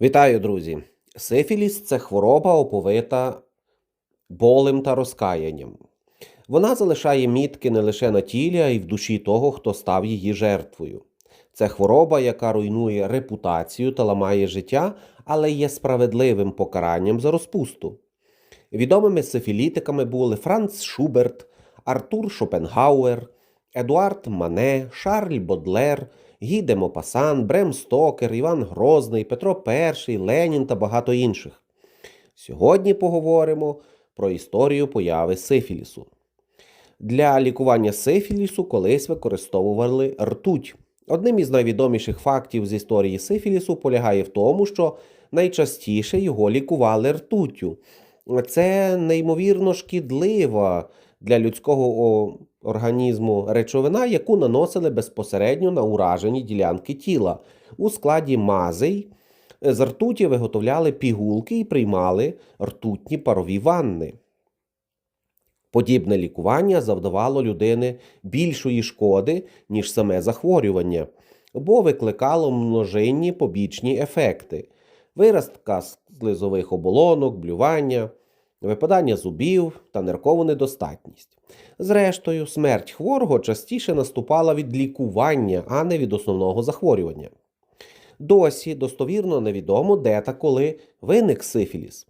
Вітаю, друзі! Сифіліс це хвороба, оповита болем та розкаянням. Вона залишає мітки не лише на тілі, а й в душі того, хто став її жертвою. Це хвороба, яка руйнує репутацію та ламає життя, але є справедливим покаранням за розпусту. Відомими сифілітиками були Франц Шуберт, Артур Шопенгауер, Едуард Мане, Шарль Бодлер, Гі де Мопасан, Брем Стокер, Іван Грозний, Петро І, Ленін та багато інших. Сьогодні поговоримо про історію появи сифілісу. Для лікування сифілісу колись використовували ртуть. Одним із найвідоміших фактів з історії сифілісу полягає в тому, що найчастіше його лікували ртуттю. Це неймовірно шкідлива для людського організму речовина, яку наносили безпосередньо на уражені ділянки тіла. У складі мазей з ртуті виготовляли пігулки і приймали ртутні парові ванни. Подібне лікування завдавало людини більшої шкоди, ніж саме захворювання, бо викликало множинні побічні ефекти виразка слизових оболонок, блювання, випадання зубів та ниркову недостатність. Зрештою, смерть хворого частіше наступала від лікування, а не від основного захворювання. Досі достовірно невідомо, де та коли виник сифіліс.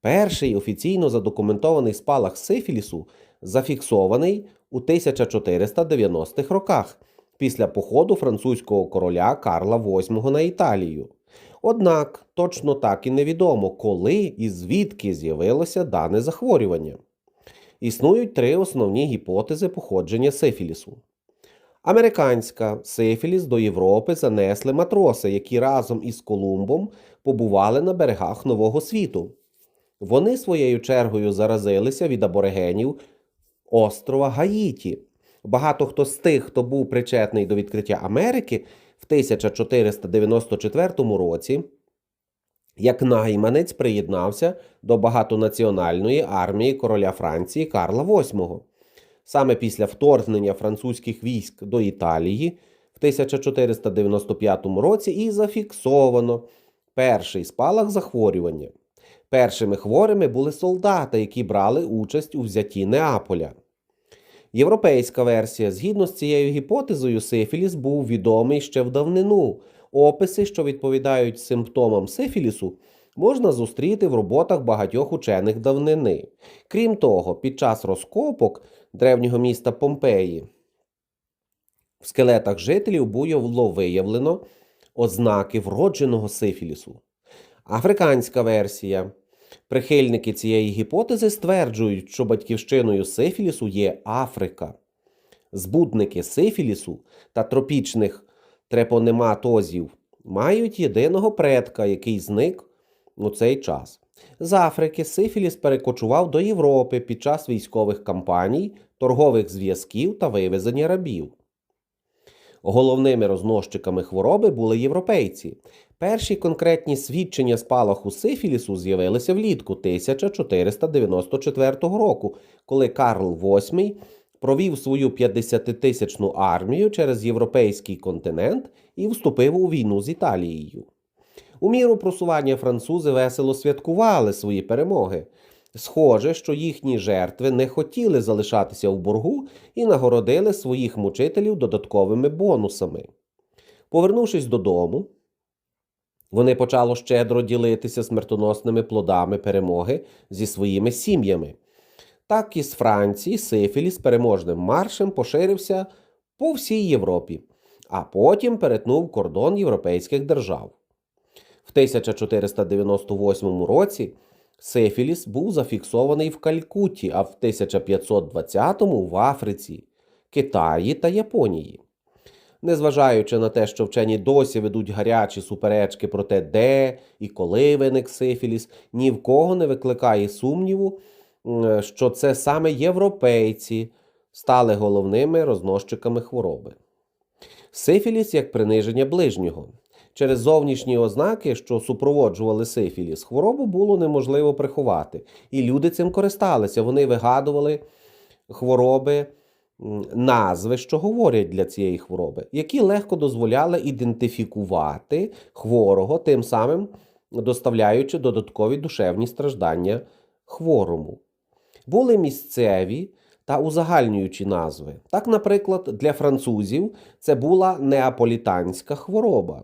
Перший офіційно задокументований спалах сифілісу зафіксований у 1490-х роках після походу французького короля Карла VIII на Італію. Однак точно так і невідомо, коли і звідки з'явилося дане захворювання. Існують три основні гіпотези походження сифілісу. Американська сифіліс до Європи занесли матроси, які разом із Колумбом побували на берегах Нового світу. Вони своєю чергою заразилися від аборигенів острова Гаїті. Багато хто з тих, хто був причетний до відкриття Америки в 1494 році, як найманець приєднався до багатонаціональної армії короля Франції Карла VIII. Саме після вторгнення французьких військ до Італії в 1495 році і зафіксовано перший спалах захворювання. Першими хворими були солдати, які брали участь у взятті Неаполя. Європейська версія, згідно з цією гіпотезою, сифіліс був відомий ще в давнину. Описи, що відповідають симптомам сифілісу, можна зустріти в роботах багатьох учених давнини. Крім того, під час розкопок древнього міста Помпеї в скелетах жителів було виявлено ознаки вродженого сифілісу. Африканська версія. Прихильники цієї гіпотези стверджують, що батьківщиною сифілісу є Африка. Збудники сифілісу та тропічних трепонематозів мають єдиного предка, який зник у цей час. З Африки сифіліс перекочував до Європи під час військових кампаній, торгових зв'язків та вивезення рабів. Головними рознощиками хвороби були європейці. Перші конкретні свідчення спалаху сифілісу з'явилися влітку 1494 року, коли Карл VIII провів свою 50-тисячну армію через європейський континент і вступив у війну з Італією. У міру просування французи весело святкували свої перемоги. Схоже, що їхні жертви не хотіли залишатися в боргу і нагородили своїх мучителів додатковими бонусами. Повернувшись додому, вони почали щедро ділитися смертоносними плодами перемоги зі своїми сім'ями. Так і з Франції сифіліс переможним маршем поширився по всій Європі, а потім перетнув кордон європейських держав. В 1498 році сифіліс був зафіксований в Калькутті, а в 1520-му в Африці, Китаї та Японії. Незважаючи на те, що вчені досі ведуть гарячі суперечки про те, де і коли виник сифіліс, ні в кого не викликає сумніву, що це саме європейці стали головними рознощиками хвороби. Сифіліс як приниження ближнього. Через зовнішні ознаки, що супроводжували сифіліс, хворобу було неможливо приховати, і люди цим користалися. Вони вигадували хвороби назви, що говорять для цієї хвороби, які легко дозволяли ідентифікувати хворого, тим самим доставляючи додаткові душевні страждання хворому. Були місцеві та узагальнюючі назви. Так, наприклад, для французів це була неаполітанська хвороба,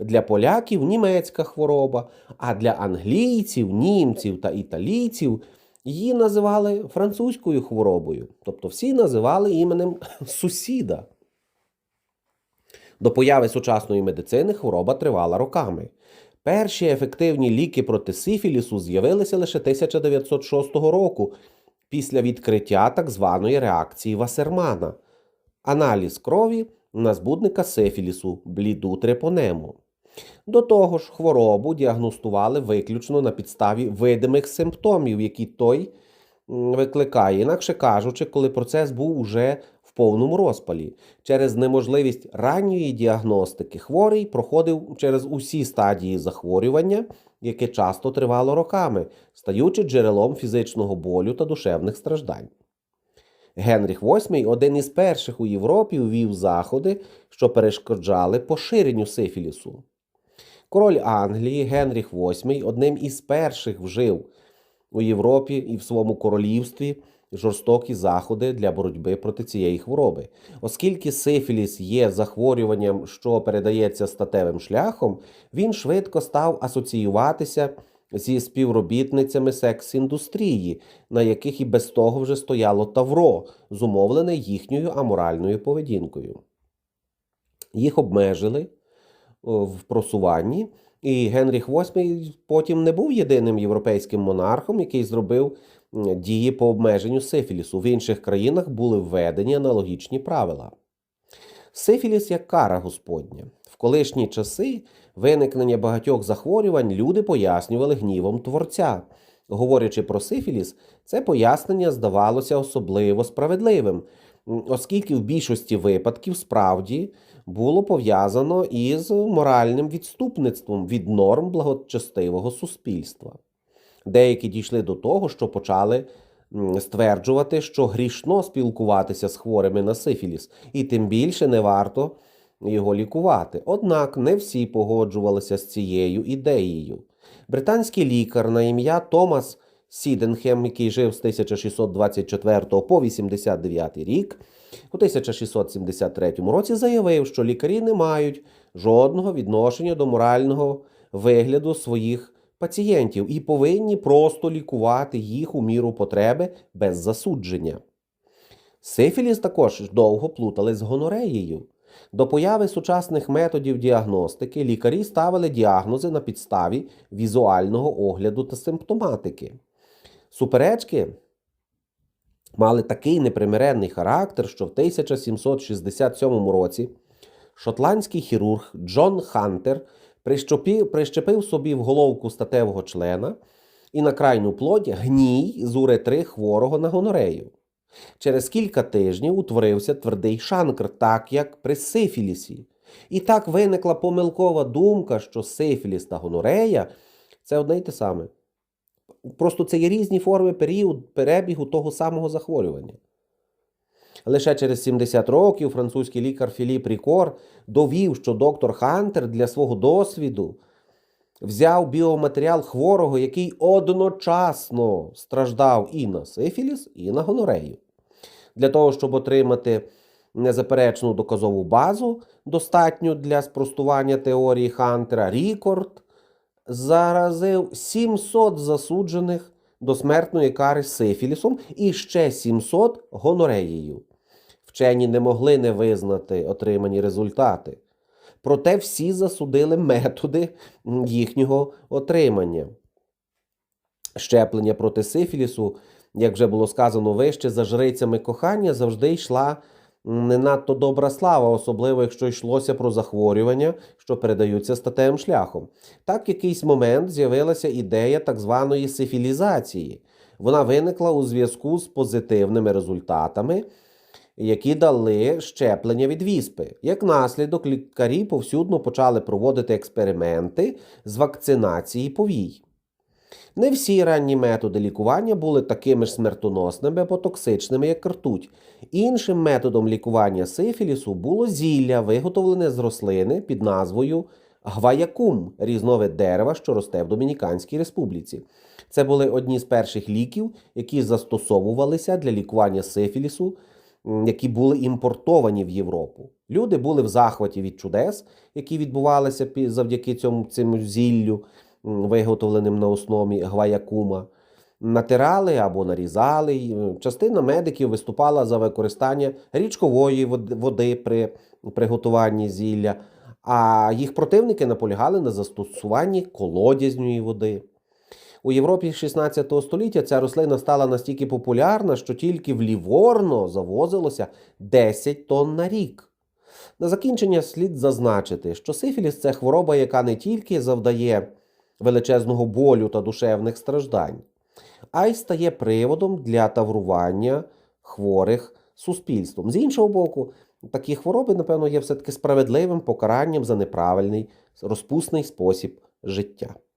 для поляків німецька хвороба, а для англійців, німців та італійців її називали французькою хворобою. Тобто всі називали іменем сусіда. До появи сучасної медицини хвороба тривала роками. Перші ефективні ліки проти сифілісу з'явилися лише 1906 року після відкриття так званої реакції Васермана, аналіз крові на збудника сифілісу, бліду трепонему. До того ж, хворобу діагностували виключно на підставі видимих симптомів, які той викликає, інакше кажучи, коли процес був уже в повному розпалі. Через неможливість ранньої діагностики хворий проходив через усі стадії захворювання, яке часто тривало роками, стаючи джерелом фізичного болю та душевних страждань. Генріх VIII один із перших у Європі ввів заходи, що перешкоджали поширенню сифілісу. Король Англії Генріх VIII одним із перших вжив у Європі і в своєму королівстві жорстокі заходи для боротьби проти цієї хвороби. Оскільки сифіліс є захворюванням, що передається статевим шляхом, він швидко став асоціюватися зі співробітницями секс-індустрії, на яких і без того вже стояло тавро, зумовлене їхньою аморальною поведінкою. Їх обмежили в просуванні, і Генріх VIII потім не був єдиним європейським монархом, який зробив дії по обмеженню сифілісу. В інших країнах були введені аналогічні правила. Сифіліс як кара Господня. В колишні часи виникнення багатьох захворювань люди пояснювали гнівом Творця. Говорячи про сифіліс, це пояснення здавалося особливо справедливим, оскільки в більшості випадків справді було пов'язано із моральним відступництвом від норм благочестивого суспільства. Деякі дійшли до того, що почали стверджувати, що грішно спілкуватися з хворими на сифіліс, і тим більше не варто його лікувати. Однак не всі погоджувалися з цією ідеєю. Британський лікар на ім'я Томас Сіденхем, який жив з 1624 по 89 рік, у 1673 році заявив, що лікарі не мають жодного відношення до морального вигляду своїх пацієнтів і повинні просто лікувати їх у міру потреби без засудження. Сифіліс також довго плутали з гонореєю. До появи сучасних методів діагностики лікарі ставили діагнози на підставі візуального огляду та симптоматики. Суперечки мали такий непримиренний характер, що в 1767 році шотландський хірург Джон Хантер прищепив, прищепив собі в головку статевого члена і на крайню плоть гній з уретри хворого на гонорею. Через кілька тижнів утворився твердий шанкр, так як при сифілісі. І так виникла помилкова думка, що сифіліс та гонорея це одне й те саме. Просто це є різні форми період, перебігу того самого захворювання. Лише через 70 років французький лікар Філіп Рікор довів, що доктор Хантер для свого досвіду взяв біоматеріал хворого, який одночасно страждав і на сифіліс, і на гонорею. Для того, щоб отримати незаперечну доказову базу, достатню для спростування теорії Хантера, Рікорд заразив 700 засуджених до смертної кари сифілісом і ще 700 гонореєю. Вчені не могли не визнати отримані результати. Проте всі засудили методи їхнього отримання. Щеплення проти сифілісу, як вже було сказано вище, за жрицями кохання завжди йшла не надто добра слава, особливо якщо йшлося про захворювання, що передаються статевим шляхом. Так, в якийсь момент з'явилася ідея так званої сифілізації. Вона виникла у зв'язку з позитивними результатами, які дали щеплення від віспи. Як наслідок, лікарі повсюдно почали проводити експерименти з вакцинації повій. Не всі ранні методи лікування були такими ж смертоносними або токсичними, як ртуть. Іншим методом лікування сифілісу було зілля, виготовлене з рослини під назвою гваякум різновид дерева, що росте в Домініканській республіці. Це були одні з перших ліків, які застосовувалися для лікування сифілісу, які були імпортовані в Європу. Люди були в захваті від чудес, які відбувалися завдяки цьому цьому зіллю, виготовленим на основі гваякума. Натирали або нарізали. Частина медиків виступала за використання річкової води при приготуванні зілля, а їх противники наполягали на застосуванні колодязної води. У Європі 16 століття ця рослина стала настільки популярна, що тільки в Ліворно завозилося 10 тонн на рік. На закінчення слід зазначити, що сифіліс це хвороба, яка не тільки завдає величезного болю та душевних страждань, а й стає приводом для таврування хворих суспільством. З іншого боку, такі хвороби, напевно, є все-таки справедливим покаранням за неправильний розпусний спосіб життя.